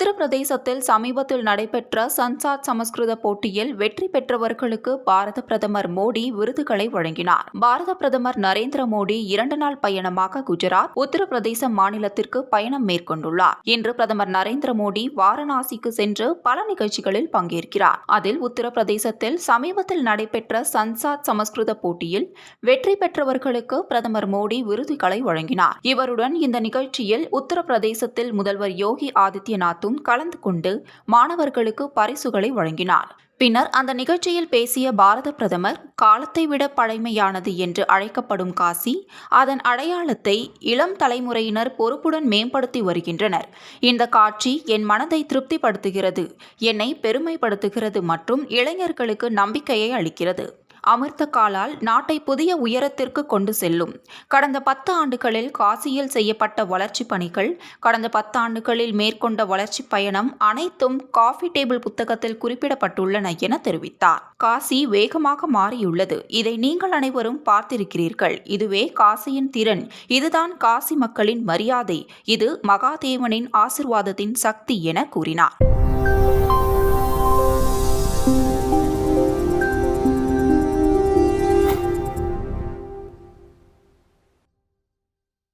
உத்தரப்பிரதேசத்தில் சமீபத்தில் நடைபெற்ற சன்சாத் சமஸ்கிருத போட்டியில் வெற்றி பெற்றவர்களுக்கு பாரத பிரதமர் மோடி விருதுகளை வழங்கினார். பாரத பிரதமர் நரேந்திர மோடி இரண்டு நாள் பயணமாக குஜராத் உத்தரப்பிரதேச மாநிலத்திற்கு பயணம் மேற்கொண்டுள்ளார். இன்று பிரதமர் நரேந்திர மோடி வாரணாசிக்கு சென்று பல நிகழ்ச்சிகளில் பங்கேற்கிறார். அதில் உத்தரப்பிரதேசத்தில் சமீபத்தில் நடைபெற்ற சன்சாத் சமஸ்கிருத போட்டியில் வெற்றி பெற்றவர்களுக்கு பிரதமர் மோடி விருதுகளை வழங்கினார். இவருடன் இந்த நிகழ்ச்சியில் உத்தரப்பிரதேசத்தில் முதல்வர் யோகி ஆதித்யநாத்தும் கலந்து கொண்டு மாணவர்களுக்கு பரிசுகளை வழங்கினார். பின்னர் அந்த நிகழ்ச்சியில் பேசிய பாரத பிரதமர் காலத்தை விட பழமையானது என்று அழைக்கப்படும் காசி அதன் அடையாளத்தை இளம் தலைமுறையினர் பொறுப்புடன் மேம்படுத்தி வருகின்றனர். இந்த காட்சி என் மனதை திருப்திப்படுத்துகிறது என்னை பெருமைப்படுத்துகிறது மற்றும் இளைஞர்களுக்கு நம்பிக்கையை அளிக்கிறது. அமிர்த காலால் நாட்டை புதிய உயரத்திற்கு கொண்டு செல்லும். கடந்த பத்து ஆண்டுகளில் காசியில் செய்யப்பட்ட வளர்ச்சிப் பணிகள் கடந்த பத்தாண்டுகளில் மேற்கொண்ட வளர்ச்சி பயணம் அனைத்தும் காஃபி டேபிள் புத்தகத்தில் குறிப்பிடப்பட்டுள்ளன என தெரிவித்தார். காசி வேகமாக மாறியுள்ளது. இதை நீங்கள் அனைவரும் பார்த்திருக்கிறீர்கள். இதுவே காசியின் திறன். இதுதான் காசி மக்களின் மரியாதை. இது மகாதேவனின் ஆசிர்வாதத்தின் சக்தி என கூறினார்.